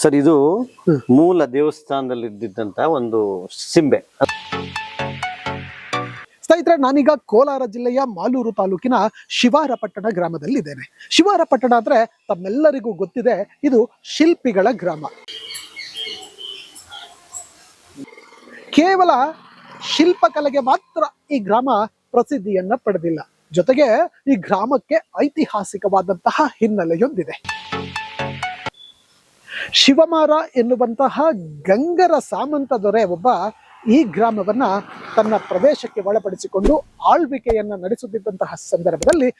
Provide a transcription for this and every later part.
Sir ಇದು ಮೂಲ ದೇವಸ್ಥಾನದಲ್ಲಿ ಇದ್ದಿದ್ದಂತ ಒಂದು ಸಿಂಬೆ. ಸ್ನೇಹಿತರೆ ನಾನೀಗ ಕೋಲಾರ ಜಿಲ್ಲೆಯ ಮಾಲೂರು ತಾಲೂಕಿನ ಶಿವಾರಪಟ್ಟಣ ಗ್ರಾಮದಲ್ಲಿದ್ದೇನೆ. ಶಿವಾರಪಟ್ಟಣ ಅಂದ್ರೆ ತಮ್ಮೆಲ್ಲರಿಗೂ ಗೊತ್ತಿದೆ ಇದು ಶಿಲ್ಪಿಗಳ ಗ್ರಾಮ. ಕೇವಲ ಶಿಲ್ಪಕಲೆಗೆ ಮಾತ್ರ ಈ ಗ್ರಾಮ ಪ್ರಸಿದ್ಧಿಯನ್ನ ಪಡೆದಿಲ್ಲ. ಜೊತೆಗೆ ಈ ಗ್ರಾಮಕ್ಕೆ ಐತಿಹಾಸಿಕವಾದಂತಹ ಹಿನ್ನೆಲೆಯೊಂದಿದೆ. ಶಿವಮಾರ ಎನ್ನುವಂತಹ ಗಂಗರ ಸಾಮಂತ ದೊರೆ ಒಬ್ಬ ಈ ಗ್ರಾಮವನ್ನ ತನ್ನ ಪ್ರದೇಶಕ್ಕೆ ಒಳಪಡಿಸಿಕೊಂಡು ಆಳ್ವಿಕೆಯನ್ನ ನಡೆಸುತ್ತಿದ್ದಂತಹ ಸಂದರ್ಭದಲ್ಲಿ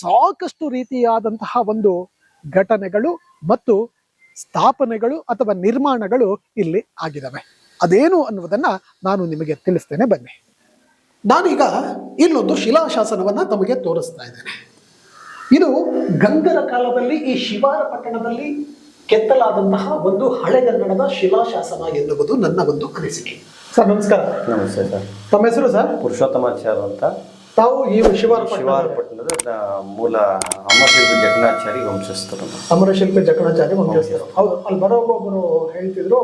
ಸಾಕಷ್ಟು ರೀತಿಯಾದಂತಹ ಒಂದು ಘಟನೆಗಳು ಮತ್ತು ಸ್ಥಾಪನೆಗಳು ಅಥವಾ ನಿರ್ಮಾಣಗಳು ಇಲ್ಲಿ ಆಗಿದ್ದಾವೆ. ಅದೇನು ಅನ್ನುವುದನ್ನ ನಾನು ನಿಮಗೆ ತಿಳಿಸ್ತೇನೆ. ಬನ್ನಿ. ನಾನೀಗ ಇನ್ನೊಂದು ಶಿಲಾಶಾಸನವನ್ನ ತಮಗೆ ತೋರಿಸ್ತಾ ಇದ್ದೇನೆ. ಇದು ಗಂಗರ ಕಾಲದಲ್ಲಿ ಈ ಶಿವಾರ ಪಟ್ಟಣದಲ್ಲಿ ಕೆತ್ತಲಾದಂತಹ ಒಂದು ಹಳೆಗನ್ನಡದ ಶಿಲಾಶಾಸನ ಎನ್ನುವುದು ನನ್ನ ಒಂದು ಅನಿಸಿಕೆ. ಸರ್ ನಮಸ್ಕಾರ. ನಮಸ್ತೆ ಸರ್. ತಮ್ಮ ಹೆಸರು ಸರ್? ಪುರುಷೋತ್ತಮಾಚಾರ್ಯ ಅಂತ. ತಾವು ಈ ಶಿವಾರ ಪಟ್ಟಣ ಶಿವಾರಪಟ್ಟಣದ ಮೂಲ ಅಮರಶಿಲ್ಪಿ ಜಕಣಾಚಾರಿ ವಂಶಸ್ಥರು. ಅಮರಶಿಲ್ಪಿ ಜಕಣಾಚಾರಿ ವಂಶಸ್ಥರು. ಹೌದು ಅಲ್ಲಿ ಬರೋ ಒಬ್ಬರು ಹೇಳ್ತಿದ್ರು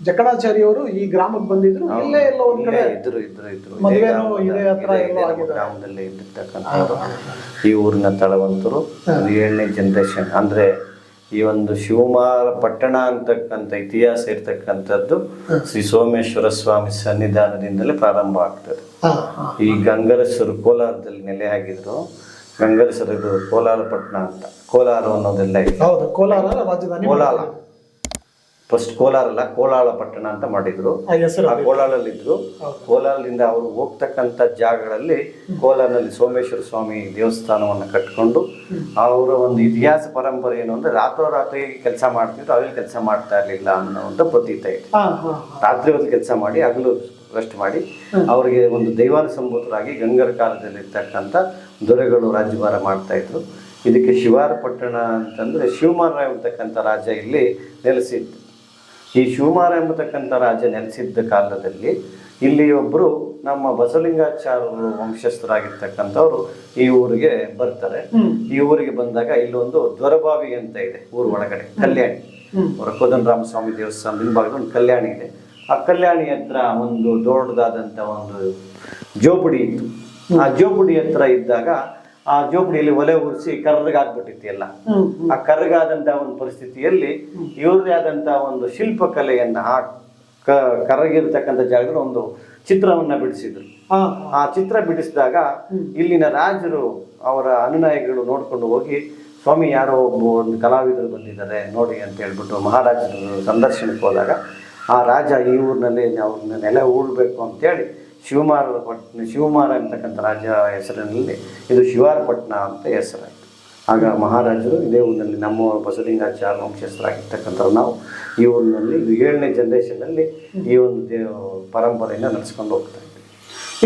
ಜಕಣಾಚಾರ್ಯವರು ಈ ಗ್ರಾಮಕ್ಕೆ ಬಂದಿದ್ರು ಇಲ್ಲೇ ಎಲ್ಲ ಒಂದ್ ಕಡೆ ಇದ್ರು ಇದ್ರು ಇದ್ರು. ಗ್ರಾಮದಲ್ಲಿ ಇದ್ದಿರ್ತಕ್ಕಂಥ ಇದೇ ಹತ್ರ ಇದೇ- ಎಲ್ಲೋ ಇದೇ ನಮ್ಮ ಆಗಿದೆ. ಗ್ರಾಮದಲ್ಲೇ ಇದ್ದಿರ್ತಕ್ಕಂಥವ್ರು. ಈ ಊರಿನ ತಳವಂತರು ಏಳನೇ ಜನರೇಷನ್ ಅಂದ್ರೆ ಈ ಒಂದು ಶಿವಮಾರ ಪಟ್ಟಣ ಅಂತಕ್ಕಂಥ ಇತಿಹಾಸ ಇರ್ತಕ್ಕಂಥದ್ದು ಶ್ರೀ ಸೋಮೇಶ್ವರ ಸ್ವಾಮಿ ಸನ್ನಿಧಾನದಿಂದಲೇ ಪ್ರಾರಂಭ ಆಗ್ತದೆ. ಈ ಗಂಗರಸರು ಕೋಲಾರದಲ್ಲಿ ನೆಲೆ ಆಗಿದ್ರು ಗಂಗರಸರು ಕೋಲಾರ ಪಟ್ಟಣ ಅಂತ. ಕೋಲಾರ ಅನ್ನೋದೆಲ್ಲ ಇದೆ. ಕೋಲಾರ ಕೋಲಾರ. ಫಸ್ಟ್ ಕೋಲಾರ ಅಲ್ಲ ಕೋಲಾರ ಪಟ್ಟಣ ಅಂತ ಮಾಡಿದ್ರು. ಕೋಲಾಳಲ್ಲಿದ್ರು ಕೋಲಾರದಿಂದ ಅವರು ಹೋಗ್ತಕ್ಕಂಥ ಜಾಗಗಳಲ್ಲಿ ಕೋಲಾರನಲ್ಲಿ ಸೋಮೇಶ್ವರ ಸ್ವಾಮಿ ದೇವಸ್ಥಾನವನ್ನು ಕಟ್ಕೊಂಡು ಅವರ ಒಂದು ಇತಿಹಾಸ ಪರಂಪರೆ ಏನು ಅಂದ್ರೆ ರಾತ್ರೋರಾತ್ರಿ ಕೆಲಸ ಮಾಡ್ತಿದ್ರು ಅಲ್ಲಿ ಕೆಲಸ ಮಾಡ್ತಾ ಇರಲಿಲ್ಲ ಅನ್ನೋ ಒಂದು ಪ್ರತೀತ ಇದೆ. ರಾತ್ರಿ ಹೊತ್ತು ಕೆಲಸ ಮಾಡಿ ಹಗಲು ರೆಸ್ಟ್ ಮಾಡಿ ಅವರಿಗೆ ಒಂದು ದೈವಾನುಸಂಭೂತರಾಗಿ ಗಂಗರ ಕಾಲದಲ್ಲಿ ಇರ್ತಕ್ಕಂಥ ದೊರೆಗಳು ರಾಜ್ಯಭಾರ ಮಾಡ್ತಾ ಇದ್ರು. ಇದಕ್ಕೆ ಶಿವಾರ ಪಟ್ಟಣ ಅಂತಂದ್ರೆ ಶಿವಮಾರ ಅಂತಕ್ಕಂಥ ರಾಜ ಇಲ್ಲಿ ನೆಲೆಸಿದ್ದು. ಈ ಶಿವಮಾರ ಎಂಬತಕ್ಕಂಥ ರಾಜ ನೆಲೆಸಿದ್ದ ಕಾಲದಲ್ಲಿ ಇಲ್ಲಿ ಒಬ್ಬರು ನಮ್ಮ ಬಸವಲಿಂಗಾಚಾರ್ಯರು ವಂಶಸ್ಥರಾಗಿರ್ತಕ್ಕಂಥವ್ರು ಈ ಊರಿಗೆ ಬರ್ತಾರೆ. ಈ ಊರಿಗೆ ಬಂದಾಗ ಇಲ್ಲೊಂದು ದ್ವರಬಾವಿ ಅಂತ ಇದೆ ಊರ ಒಳಗಡೆ ಕಲ್ಯಾಣಿ. ಅವರ ರಾಮಸ್ವಾಮಿ ಸ್ವಾಮಿ ದೇವಸ್ಥಾನ ಹಿಂಭಾಗದ ಒಂದು ಕಲ್ಯಾಣಿ ಇದೆ. ಆ ಕಲ್ಯಾಣಿ ಹತ್ರ ಒಂದು ದೊಡ್ಡದಾದಂಥ ಒಂದು ಜೋಪುಡಿ ಇತ್ತು. ಆ ಜೋಪುಡಿ ಹತ್ರ ಇದ್ದಾಗ ಆ ಜೋಪಡಿಯಲ್ಲಿ ಒಲೆ ಉರಿಸಿ ಕರ್ರಗಾಗ್ಬಿಟ್ಟಿತ್ತು ಎಲ್ಲ ಆ ಕರ್ರಗಾದಂತ ಒಂದು ಪರಿಸ್ಥಿತಿಯಲ್ಲಿ ಇವ್ರದೇ ಆದಂತಹ ಒಂದು ಶಿಲ್ಪಕಲೆಯನ್ನ ಆ ಕರಗಿರ್ತಕ್ಕಂಥ ಜಾಗದಲ್ಲಿ ಒಂದು ಚಿತ್ರವನ್ನ ಬಿಡಿಸಿದ್ರು. ಆ ಚಿತ್ರ ಬಿಡಿಸಿದಾಗ ಇಲ್ಲಿನ ರಾಜರು ಅವರ ಅನುನಾಯಿಗಳು ನೋಡ್ಕೊಂಡು ಹೋಗಿ ಸ್ವಾಮಿ ಯಾರೋ ಒಬ್ಬ ಒಂದು ಕಲಾವಿದರು ಬಂದಿದ್ದಾರೆ ನೋಡಿ ಅಂತ ಹೇಳ್ಬಿಟ್ಟು ಮಹಾರಾಜರು ಸಂದರ್ಶನಕ್ಕೆ ಹೋದಾಗ ಆ ರಾಜ ಈ ಊರಿನಲ್ಲಿ ಅವ್ರನ್ನ ನೆಲೆ ಉಳ್ಬೇಕು ಅಂತೇಳಿ ಶಿವಮಾರ ಪಟ್ಟಣ ಶಿವಮಾರ ಅಂತಕ್ಕಂಥ ರಾಜ ಹೆಸರಿನಲ್ಲಿ ಇದು ಶಿವಾರಪಟ್ಟಣ ಅಂತ ಹೆಸರಾಯಿತು. ಆಗ ಮಹಾರಾಜರು ಇದೇ ಊರಿನಲ್ಲಿ ನಮ್ಮ ಬಸವಲಿಂಗಾಚಾರ ವಂಶಸ್ಥರಾಗಿರ್ತಕ್ಕಂಥವ್ರು ನಾವು ಈ ಊರಿನಲ್ಲಿ ಏಳನೇ ಜನರೇಷನ್ನಲ್ಲಿ ಈ ಒಂದು ದೇವ ಪರಂಪರೆಯನ್ನು ನಡೆಸ್ಕೊಂಡು ಹೋಗ್ತಾ ಇದ್ದೀವಿ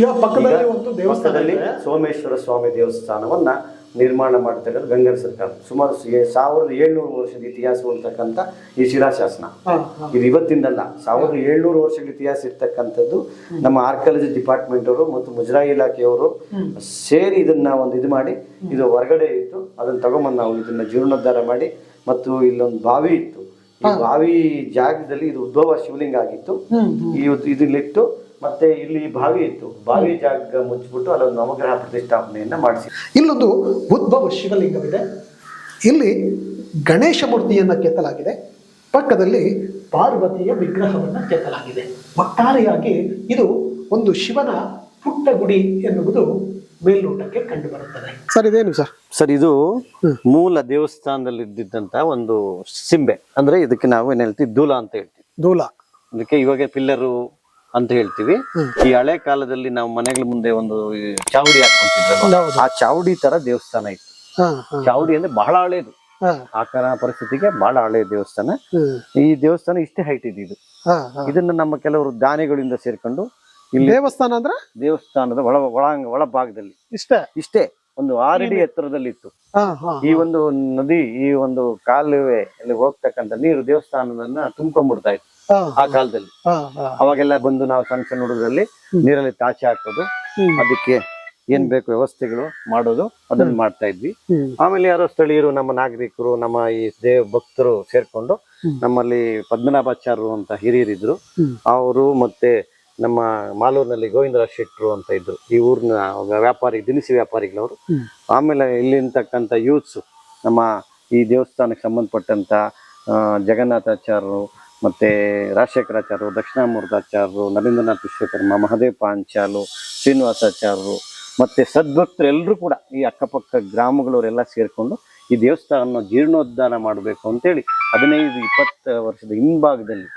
ಈಗ ಪಕ್ಕದಲ್ಲಿ ಒಂದು ದೇವಸ್ಥಾನದಲ್ಲಿ ಸೋಮೇಶ್ವರ ಸ್ವಾಮಿ ದೇವಸ್ಥಾನವನ್ನ ನಿರ್ಮಾಣ ಮಾಡ್ತಕ್ಕಂಥ ಗಂಗರ ಸರ್ಕಾರ. ಸುಮಾರು ಸಾವಿರದ ಏಳ್ನೂರು ವರ್ಷದ ಇತಿಹಾಸ ಇರ್ತಕ್ಕಂಥ ಈ ಶಿಲಾಶಾಸನ ಇದು ಇವತ್ತಿಂದಲ್ಲ ಸಾವಿರದ ಏಳ್ನೂರು ವರ್ಷದ ಇತಿಹಾಸ ಇರ್ತಕ್ಕಂಥದ್ದು ನಮ್ಮ ಆರ್ಕಾಲಜಿ ಡಿಪಾರ್ಟ್ಮೆಂಟ್ ಅವರು ಮತ್ತು ಮುಜರಾಯಿ ಇಲಾಖೆಯವರು ಸೇರಿ ಇದನ್ನ ಒಂದು ಇದು ಮಾಡಿ ಇದು ಹೊರಗಡೆ ಇತ್ತು. ಅದನ್ನ ತಗೊಂಬಂದು ನಾವು ಇದನ್ನ ಜೀರ್ಣೋದ್ಧಾರ ಮಾಡಿ ಮತ್ತು ಇಲ್ಲೊಂದು ಬಾವಿ ಇತ್ತು. ಈ ಬಾವಿ ಜಾಗದಲ್ಲಿ ಇದು ಉದ್ಭವ ಶಿವಲಿಂಗ ಆಗಿತ್ತು. ಈ ಇದಿಲ್ಲಿಟ್ಟು ಮತ್ತೆ ಇಲ್ಲಿ ಬಾವಿ ಇತ್ತು. ಬಾವಿ ಜಾಗ ಮುಚ್ಚಿಬಿಟ್ಟು ಅಲ್ಲೊಂದು ನವಗ್ರಹ ಪ್ರತಿಷ್ಠಾಪನೆಯನ್ನ ಮಾಡಿಸಿ. ಇಲ್ಲೊಂದು ಉದ್ಭವ ಶಿವಲಿಂಗವಿದೆ. ಇಲ್ಲಿ ಗಣೇಶ ಮೂರ್ತಿಯನ್ನ ಕೆತ್ತಲಾಗಿದೆ. ಪಕ್ಕದಲ್ಲಿ ಪಾರ್ವತಿಯ ವಿಗ್ರಹವನ್ನ ಕೆತ್ತಲಾಗಿದೆ. ಒಟ್ಟಾರೆಯಾಗಿ ಇದು ಒಂದು ಶಿವನ ಪುಟ್ಟ ಗುಡಿ ಎನ್ನುವುದು ಮೇಲ್ನೋಟಕ್ಕೆ ಕಂಡು ಬರುತ್ತದೆ ಸರ್ ಇದೇನು ಸರ್? ಸರ್ ಇದು ಮೂಲ ದೇವಸ್ಥಾನದಲ್ಲಿ ಇದ್ದಿದ್ದಂತ ಒಂದು ಸಿಂಬೆ. ಅಂದ್ರೆ ಇದಕ್ಕೆ ನಾವು ಏನ್ ಹೇಳ್ತೀವಿ ದೂಲ ಅಂತ ಹೇಳ್ತೀವಿ. ದೂಲ. ಅದಕ್ಕೆ ಇವಾಗ ಪಿಲ್ಲರು ಅಂತ ಹೇಳ್ತೀವಿ. ಈ ಹಳೆ ಕಾಲದಲ್ಲಿ ನಾವು ಮನೆಗಳ ಮುಂದೆ ಒಂದು ಈ ಚಾವಡಿ ಹಾಕೊಂತಿದ್ರು ಆ ಚಾವಡಿ ತರ ದೇವಸ್ಥಾನ ಇತ್ತು. ಚಾವಡಿ ಅಂದ್ರೆ ಬಹಳ ಹಳೇದು. ಆ ಕಾರ ಪರಿಸ್ಥಿತಿಗೆ ಬಹಳ ಹಳೆಯ ದೇವಸ್ಥಾನ. ಈ ದೇವಸ್ಥಾನ ಇಷ್ಟೇ ಹೈಟ್ ಇದೆ. ಇದು ಇದನ್ನ ನಮ್ಮ ಕೆಲವರು ದಾನಿಗಳಿಂದ ಸೇರ್ಕೊಂಡು ಇಲ್ಲಿ ದೇವಸ್ಥಾನ ಅಂದ್ರೆ? ದೇವಸ್ಥಾನದ ಒಳ ಒಳಾಂಗ ಒಳ ಭಾಗದಲ್ಲಿ ಇಷ್ಟೇ? ಇಷ್ಟೇ. ಒಂದು ಆರಡಿ ಎತ್ತರದಲ್ಲಿ ಇತ್ತು ಈ ಒಂದು ನದಿ ಈ ಒಂದು ಕಾಲುವೆ ಅಲ್ಲಿ ಹೋಗ್ತಕ್ಕಂಥ ನೀರು ದೇವಸ್ಥಾನದನ್ನ ತುಂಬ್ಕೊಂಡ್ಬಿಡ್ತಾ ಇತ್ತು. ಆ ಕಾಲದಲ್ಲಿ. ಅವಾಗೆಲ್ಲ ಬಂದು ನಾವು ಸಣ್ಣ ಸಣ್ಣ ಹುಡುಗರಲ್ಲಿ ನೀರಲ್ಲಿ ತಾಚೆ ಹಾಕೋದು. ಅದಕ್ಕೆ ಏನ್ ಬೇಕು ವ್ಯವಸ್ಥೆಗಳು ಮಾಡೋದು ಅದನ್ನ ಮಾಡ್ತಾ ಇದ್ವಿ. ಆಮೇಲೆ ಯಾರೋ ಸ್ಥಳೀಯರು ನಮ್ಮ ನಾಗರಿಕರು ನಮ್ಮ ಈ ದೇವ ಭಕ್ತರು ಸೇರ್ಕೊಂಡು ನಮ್ಮಲ್ಲಿ ಪದ್ಮನಾಭಾಚಾರ್ಯರು ಅಂತ ಹಿರಿಯರಿದ್ರು. ಅವರು ಮತ್ತೆ ನಮ್ಮ ಮಾಲೂರಿನಲ್ಲಿ ಗೋವಿಂದರಾಜ್ ಶೆಟ್ರು ಅಂತ ಇದ್ರು. ಈ ಊರಿನ ವ್ಯಾಪಾರಿ ದಿನಸಿ ವ್ಯಾಪಾರಿಗಳವರು. ಆಮೇಲೆ ಇಲ್ಲಿರ್ತಕ್ಕಂಥ ಯೂತ್ಸ್ ನಮ್ಮ ಈ ದೇವಸ್ಥಾನಕ್ಕೆ ಸಂಬಂಧಪಟ್ಟಂತ ಜಗನ್ನಾಥಾಚಾರ್ಯರು ಮತ್ತೆ ರಾಜಶೇಖರಾಚಾರ್ಯರು ದಕ್ಷಿಣಾಮೂರ್ತಾಚಾರ್ಯರು ನರೇಂದ್ರನಾಥ್ ವಿಶ್ವಕರ್ಮ ಮಹದೇವ್ ಪಾಂಚಾಲು ಶ್ರೀನಿವಾಸಾಚಾರ್ಯರು ಮತ್ತೆ ಸದ್ಭಕ್ತರು ಎಲ್ಲರೂ ಕೂಡ ಈ ಅಕ್ಕಪಕ್ಕ ಗ್ರಾಮಗಳವರೆಲ್ಲ ಸೇರಿಕೊಂಡು ಈ ದೇವಸ್ಥಾನ ಜೀರ್ಣೋದ್ಧಾರ ಮಾಡಬೇಕು ಅಂತೇಳಿ ಹದಿನೈದು ಇಪ್ಪತ್ತು ವರ್ಷದ ಹಿಂಭಾಗದಲ್ಲಿ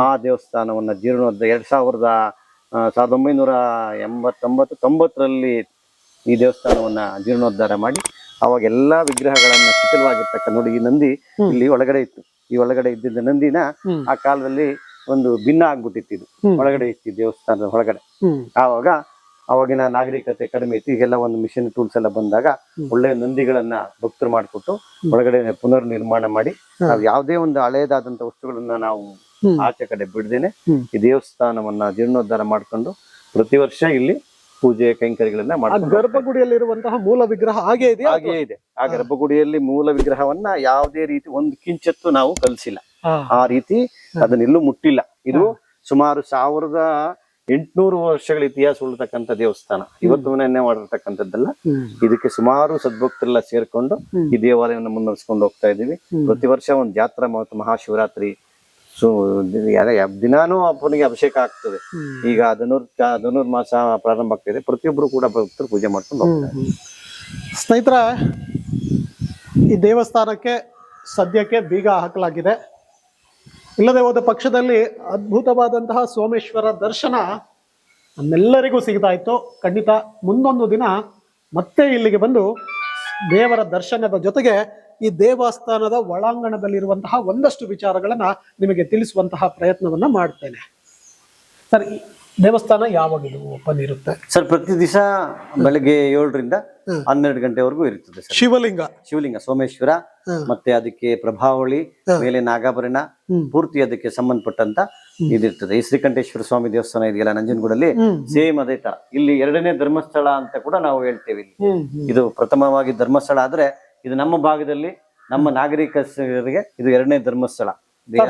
ಆ ದೇವಸ್ಥಾನವನ್ನ ಜೀರ್ಣೋದ್ಧ ಎರಡ್ ಸಾವಿರದ ಸಾವಿರದ ಒಂಬೈನೂರ ಎಂಬತ್ತೊಂಬತ್ತು ತೊಂಬತ್ತರಲ್ಲಿ ಈ ದೇವಸ್ಥಾನವನ್ನ ಜೀರ್ಣೋದ್ಧಾರ ಮಾಡಿ ಅವಾಗ ಎಲ್ಲಾ ವಿಗ್ರಹಗಳನ್ನ ಶಿಥಿಲವಾಗಿರ್ತಕ್ಕ ನೋಡಿ ಈ ನಂದಿ ಇಲ್ಲಿ ಒಳಗಡೆ ಇತ್ತು. ಈ ಒಳಗಡೆ ಇದ್ದಿದ್ದ ನಂದಿನ ಆ ಕಾಲದಲ್ಲಿ ಒಂದು ಭಿನ್ನ ಆಗ್ಬಿಟ್ಟಿತ್ತು ಇದು. ಒಳಗಡೆ ಇತ್ತು ದೇವಸ್ಥಾನದ ಒಳಗಡೆ. ಆವಾಗ ಅವಾಗಿನ ನಾಗರಿಕತೆ ಕಡಿಮೆ ಇತ್ತು. ಈಗೆಲ್ಲ ಒಂದು ಮಿಷನ್ ಟೂಲ್ಸ್ ಎಲ್ಲ ಬಂದಾಗ ಒಳ್ಳೆ ನಂದಿಗಳನ್ನ ಭಕ್ತರು ಮಾಡಿಕೊಟ್ಟು ಒಳಗಡೆ ಪುನರ್ ನಿರ್ಮಾಣ ಮಾಡಿ ನಾವು ಯಾವುದೇ ಒಂದು ಹಳೆಯದಾದಂತ ವಸ್ತುಗಳನ್ನ ನಾವು ಆಚೆ ಕಡೆ ಬಿಡ್ದೇನೆ ಈ ದೇವಸ್ಥಾನವನ್ನ ಜೀರ್ಣೋದ್ಧಾರ ಮಾಡ್ಕೊಂಡು ಪ್ರತಿ ವರ್ಷ ಇಲ್ಲಿ ಪೂಜೆ ಕೈಂಕರ್ಯಗಳನ್ನ ಮಾಡ್ತಾರೆ ಗರ್ಭಗುಡಿಯಲ್ಲಿ ಗರ್ಭಗುಡಿಯಲ್ಲಿರುವಂತಹ ಮೂಲ ವಿಗ್ರಹ ಹಾಗೆ ಇದೆ ಹಾಗೇ ಇದೆ. ಆ ಗರ್ಭಗುಡಿಯಲ್ಲಿ ಮೂಲ ವಿಗ್ರಹವನ್ನ ಯಾವುದೇ ರೀತಿ ಒಂದು ಕಿಂಚತ್ತು ನಾವು ಕಲಿಸಿಲ್ಲ. ಆ ರೀತಿ ಅದನ್ನೆಲ್ಲೂ ಮುಟ್ಟಿಲ್ಲ. ಇದು ಸುಮಾರು ಸಾವಿರದ ಎಂಟ್ನೂರು ವರ್ಷಗಳ ಇತಿಹಾಸ ಉಳ್ತಕ್ಕಂಥ ದೇವಸ್ಥಾನ. ಇವತ್ತು ಮನೆಯನ್ನೇ ಮಾಡಿರ್ತಕ್ಕಂಥದ್ದಲ್ಲ. ಇದಕ್ಕೆ ಸುಮಾರು ಸದ್ಭಕ್ತರೆಲ್ಲ ಸೇರ್ಕೊಂಡು ಈ ದೇವಾಲಯವನ್ನು ಮುನ್ನಡೆಸ್ಕೊಂಡು ಹೋಗ್ತಾ ಇದೀವಿ ಪ್ರತಿ ವರ್ಷ ಒಂದು ಜಾತ್ರಾ ಮಹತ್ ಮಹಾಶಿವರಾತ್ರಿ ಸೊ ದಿನಾನೂ ಅಪ್ಪನಿಗೆ ಅಭಿಷೇಕ ಆಗ್ತದೆ. ಈಗ ಧನುರ್ ಮಾಸ ಪ್ರಾರಂಭ ಆಗ್ತಿದೆ. ಪ್ರತಿಯೊಬ್ರು ಕೂಡ ಭಕ್ತರು ಪೂಜೆ ಮಾಡ್ಕೊಂಡು ಹೋಗ್ತಾರೆ. ಸ್ನೇಹಿತರೆ ಈ ದೇವಸ್ಥಾನಕ್ಕೆ ಸದ್ಯಕ್ಕೆ ಬೀಗ ಹಾಕಲಾಗಿದೆ. ಇಲ್ಲದೆ ಹೋದ ಪಕ್ಷದಲ್ಲಿ ಅದ್ಭುತವಾದಂತಹ ಸೋಮೇಶ್ವರ ದರ್ಶನ ನಮ್ಮೆಲ್ಲರಿಗೂ ಸಿಗ್ತಾ ಇತ್ತು. ಖಂಡಿತ ಮುಂದೊಂದು ದಿನ ಮತ್ತೆ ಇಲ್ಲಿಗೆ ಬಂದು ದೇವರ ದರ್ಶನದ ಜೊತೆಗೆ ಈ ದೇವಸ್ಥಾನದ ಒಳಾಂಗಣದಲ್ಲಿರುವಂತಹ ಒಂದಷ್ಟು ವಿಚಾರಗಳನ್ನ ನಿಮಗೆ ತಿಳಿಸುವಂತಹ ಪ್ರಯತ್ನವನ್ನ ಮಾಡ್ತೇನೆ. ಸರ್ ದೇವಸ್ಥಾನ ಯಾವಾಗಲೂ ಓಪನ್ ಇರುತ್ತೆ? ಸರ್ ಪ್ರತಿ ದಿವಸ ಬೆಳಗ್ಗೆ ಏಳರಿಂದ. ಹನ್ನೆರಡು ಗಂಟೆವರೆಗೂ ಇರುತ್ತದೆ ಸರ್. ಶಿವಲಿಂಗ. ಶಿವಲಿಂಗ ಸೋಮೇಶ್ವರ ಮತ್ತೆ ಅದಕ್ಕೆ ಪ್ರಭಾವಳಿ ಮೇಲೆ ನಾಗಾಭರಣ. ಪೂರ್ತಿ ಅದಕ್ಕೆ ಸಂಬಂಧಪಟ್ಟಂತ ಇದಿರ್ತದೆ. ಈ ಶ್ರೀಕಂಠೇಶ್ವರ ಸ್ವಾಮಿ ದೇವಸ್ಥಾನ ಇದೆಯಲ್ಲ ನಂಜನಗೂಡಲ್ಲಿ. ಸೇಮ್ ಅದೇ ತರ. ಇಲ್ಲಿ ಎರಡನೇ ಧರ್ಮಸ್ಥಳ ಅಂತ ಕೂಡ ನಾವು ಹೇಳ್ತೇವೆ ಇಲ್ಲಿ. ಇದು ಪ್ರಥಮವಾಗಿ ಧರ್ಮಸ್ಥಳ ಆದ್ರೆ ಇದು ನಮ್ಮ ಭಾಗದಲ್ಲಿ ನಮ್ಮ ನಾಗರಿಕರಿಗೆ ಇದು ಎರಡನೇ ಧರ್ಮಸ್ಥಳ.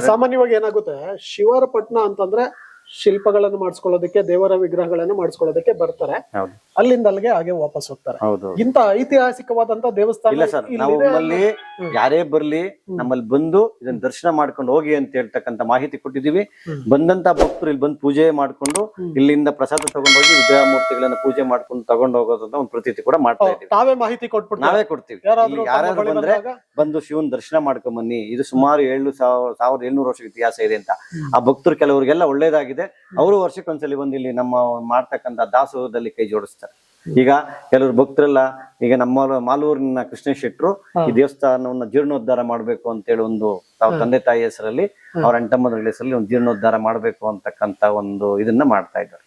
ಸಾಮಾನ್ಯವಾಗಿ ಏನಾಗುತ್ತೆ ಶಿವಾರಪಟ್ಟಣ ಅಂತಂದ್ರೆ ಶಿಲ್ಪಗಳನ್ನು ಮಾಡಿಸ್ಕೊಳ್ಳೋದಕ್ಕೆ ದೇವರ ವಿಗ್ರಹಗಳನ್ನು ಮಾಡಿಸ್ಕೊಳ್ಳೋದಕ್ಕೆ ಬರ್ತಾರೆ. ಹೌದು. ಅಲ್ಲಿಂದ ಅಲ್ಲಿಗೆ ಹಾಗೆ ವಾಪಸ್ ಹೋಗ್ತಾರೆ. ಹೌದು ಇಂತ ಐತಿಹಾಸಿಕವಾದಂತ ದೇವಸ್ಥಾನ ಇಲ್ಲ ಸರ್ ನಾವು ಇಲ್ಲಿದೆ ನಮ್ಮಲ್ಲಿ ಹ್ಮ್. ಯಾರೇ ಬರ್ಲಿ ನಮ್ಮಲ್ಲಿ ಬಂದು ಇದನ್ನ ದರ್ಶನ ಮಾಡ್ಕೊಂಡು ಹೋಗಿ ಅಂತ ಹೇಳ್ತಕ್ಕಂತ ಮಾಹಿತಿ ಕೊಟ್ಟಿದೀವಿ ಹ್ಮ್. ಬಂದಂತ ಭಕ್ತರು ಇಲ್ಲಿ ಬಂದು ಪೂಜೆ ಮಾಡ್ಕೊಂಡು ಇಲ್ಲಿಂದ ಪ್ರಸಾದ ತಗೊಂಡೋಗಿ ವಿಗ್ರಹ ಮೂರ್ತಿಗಳನ್ನ ಪೂಜೆ ಮಾಡ್ಕೊಂಡು ತಗೊಂಡು ಹೋಗೋದಂತ ಒಂದು ಪ್ರತೀತಿ ಕೂಡ ಮಾಡ್ತಾ ಇದ್ದೀವಿ. ತಾವೇ ಮಾಹಿತಿ ಕೊಟ್ಬಿಟ್ಟು ನಾವೇ ಕೊಡ್ತೀವಿ. ಯಾರಾದ್ರೂ ಇಲ್ಲಿ ತಮ್ಮ ಬಳಿ ಬಂದ್ರೆ ಬಂದಾಗ? ಬಂದು ಶಿವನ್ ದರ್ಶನ ಮಾಡ್ಕೊಂಡ್ ಬನ್ನಿ. ಇದು ಸುಮಾರು ಏಳು ಸಾವಿರ ಸಾವಿರದ ಏಳ್ನೂರು ವರ್ಷ ಇತಿಹಾಸ ಇದೆ ಅಂತ. ಆ ಭಕ್ತರು ಕೆಲವರಿಗೆಲ್ಲ ಒಳ್ಳೇದಾಗಿದೆ ಅವರು ವರ್ಷಕ್ಕೊಂದ್ಸಲಿ ಬಂದು ಇಲ್ಲಿ ನಮ್ಮ ಮಾಡ್ತಕ್ಕಂಥ ದಾಸೋಹದಲ್ಲಿ ಕೈ ಜೋಡಿಸ್ತಾರೆ. ಈಗ ಕೆಲವರು ಭಕ್ತರೆಲ್ಲ ಈಗ ನಮ್ಮ ಮಾಲೂರಿನ ಕೃಷ್ಣ ಶೆಟ್ರು ಈ ದೇವಸ್ಥಾನವನ್ನ ಜೀರ್ಣೋದ್ಧಾರ ಮಾಡ್ಬೇಕು ಅಂತೇಳಿ ಒಂದು ತಾವ್ ತಂದೆ ತಾಯಿ ಹೆಸರಲ್ಲಿ ಅವ್ರ ಅಂಟಮ್ಮದ್ರ ಹೆಸರಲ್ಲಿ ಒಂದು ಜೀರ್ಣೋದ್ಧಾರ ಮಾಡ್ಬೇಕು ಅಂತಕ್ಕಂತ ಒಂದು ಇದನ್ನ ಮಾಡ್ತಾ ಇದ್ದಾರೆ.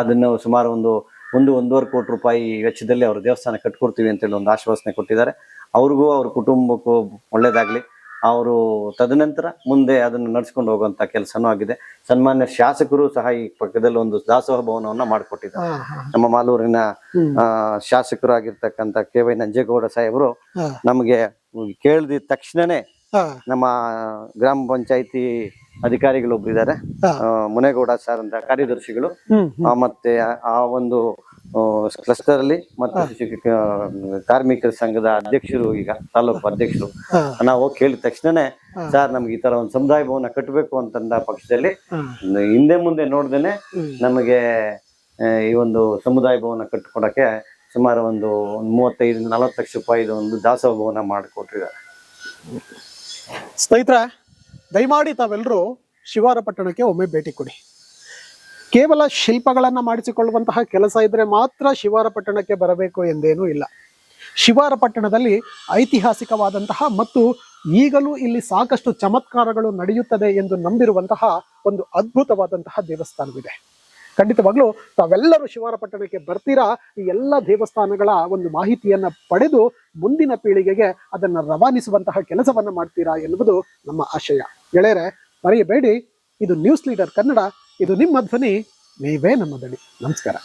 ಅದನ್ನು ಸುಮಾರು ಒಂದು ಒಂದು ಒಂದೂವರೆ ಕೋಟಿ ರೂಪಾಯಿ ವೆಚ್ಚದಲ್ಲಿ ಅವರು ದೇವಸ್ಥಾನ ಕಟ್ಕೊಡ್ತೀವಿ ಅಂತೇಳಿ ಒಂದು ಆಶ್ವಾಸನೆ ಕೊಟ್ಟಿದ್ದಾರೆ. ಅವ್ರಿಗೂ ಅವ್ರ ಕುಟುಂಬಕ್ಕೂ ಒಳ್ಳೇದಾಗ್ಲಿ. ಅವರು ತದನಂತರ ಮುಂದೆ ಅದನ್ನು ನಡೆಸ್ಕೊಂಡು ಹೋಗುವಂತ ಕೆಲಸನೂ ಆಗಿದೆ. ಸನ್ಮಾನ್ಯ ಶಾಸಕರು ಸಹ ಈ ಪಕ್ಕದಲ್ಲಿ ಒಂದು ದಾಸೋಹ ಭವನವನ್ನ ಮಾಡಿಕೊಟ್ಟಿದ್ದಾರೆ. ನಮ್ಮ ಮಾಲೂರಿನ. ಶಾಸಕರು ಶಾಸಕರಾಗಿರ್ತಕ್ಕಂಥ ಕೆ ವೈ ನಂಜೇಗೌಡ ಸಾಹೇಬರು ನಮಗೆ ಕೇಳಿದ ತಕ್ಷಣನೇ ನಮ್ಮ ಗ್ರಾಮ ಪಂಚಾಯತಿ ಅಧಿಕಾರಿಗಳು ಒಬ್ರಿದ್ದಾರೆ. ಆ, ಮುನೇಗೌಡ ಸರ್ ಅಂತ ಕಾರ್ಯದರ್ಶಿಗಳು. ಮತ್ತೆ ಆ ಒಂದು ಕ್ಲಸ್ಟರ್ ಅಲ್ಲಿ ಮತ್ತೆ ಕಾರ್ಮಿಕರ ಸಂಘದ ಅಧ್ಯಕ್ಷರು ಈಗ ತಾಲೂಕು ಅಧ್ಯಕ್ಷರು. ನಾವು ಹೋಗಿ ಕೇಳಿದ ತಕ್ಷಣನೇ ಸರ್ ನಮ್ಗೆ ಈ ತರ ಒಂದು ಸಮುದಾಯ ಭವನ ಕಟ್ಟಬೇಕು ಅಂತಂದ ಪಕ್ಷದಲ್ಲಿ ಹಿಂದೆ ಮುಂದೆ ನೋಡ್ದೇನೆ. ನಮಗೆ ಈ ಒಂದು ಸಮುದಾಯ ಭವನ ಕಟ್ಟಿಕೊಡಕ್ಕೆ ಸುಮಾರು ಒಂದು ಒಂದು ಮೂವತ್ತೈದು ನಲವತ್ತು ಲಕ್ಷ ರೂಪಾಯಿ ಒಂದು ದಾಸೋಹ ಭವನ ಮಾಡಿಕೊಟ್ಟಿದ್ದಾರೆ. ಸ್ನೇಹಿತರ ದಯಮಾಡಿ ತಾವೆಲ್ಲರೂ ಶಿವಾರ ಪಟ್ಟಣಕ್ಕೆ ಒಮ್ಮೆ ಭೇಟಿ ಕೊಡಿ. ಕೇವಲ ಶಿಲ್ಪಗಳನ್ನ ಮಾಡಿಸಿಕೊಳ್ಳುವಂತಹ ಕೆಲಸ ಇದ್ರೆ ಮಾತ್ರ ಶಿವಾರ ಪಟ್ಟಣಕ್ಕೆ ಬರಬೇಕು ಎಂದೇನೂ ಇಲ್ಲ. ಶಿವಾರ ಪಟ್ಟಣದಲ್ಲಿ ಐತಿಹಾಸಿಕವಾದಂತಹ ಮತ್ತು ಈಗಲೂ ಇಲ್ಲಿ ಸಾಕಷ್ಟು ಚಮತ್ಕಾರಗಳು ನಡೆಯುತ್ತದೆ ಎಂದು ನಂಬಿರುವಂತಹ ಒಂದು ಅದ್ಭುತವಾದಂತಹ ದೇವಸ್ಥಾನವಿದೆ. ಖಂಡಿತವಾಗ್ಲೂ ತಾವೆಲ್ಲರೂ ಶಿವಾರ ಪಟ್ಟಣಕ್ಕೆ ಬರ್ತೀರಾ? ಈ ಎಲ್ಲ ದೇವಸ್ಥಾನಗಳ ಒಂದು ಮಾಹಿತಿಯನ್ನ ಪಡೆದು ಮುಂದಿನ ಪೀಳಿಗೆಗೆ ಅದನ್ನ ರವಾನಿಸುವಂತಹ ಕೆಲಸವನ್ನ ಮಾಡ್ತೀರಾ ಎನ್ನುವುದು ನಮ್ಮ ಆಶಯ. ಗೆಳೆಯರೆ, ಮರೆಯಬೇಡಿ, ಇದು ನ್ಯೂಸ್ ಲೀಡರ್ ಕನ್ನಡ ಇದು ನಿಮ್ಮ ಧ್ವನಿ ನೀವೇ ನಮ್ಮ ದಣಿ ನಮಸ್ಕಾರ.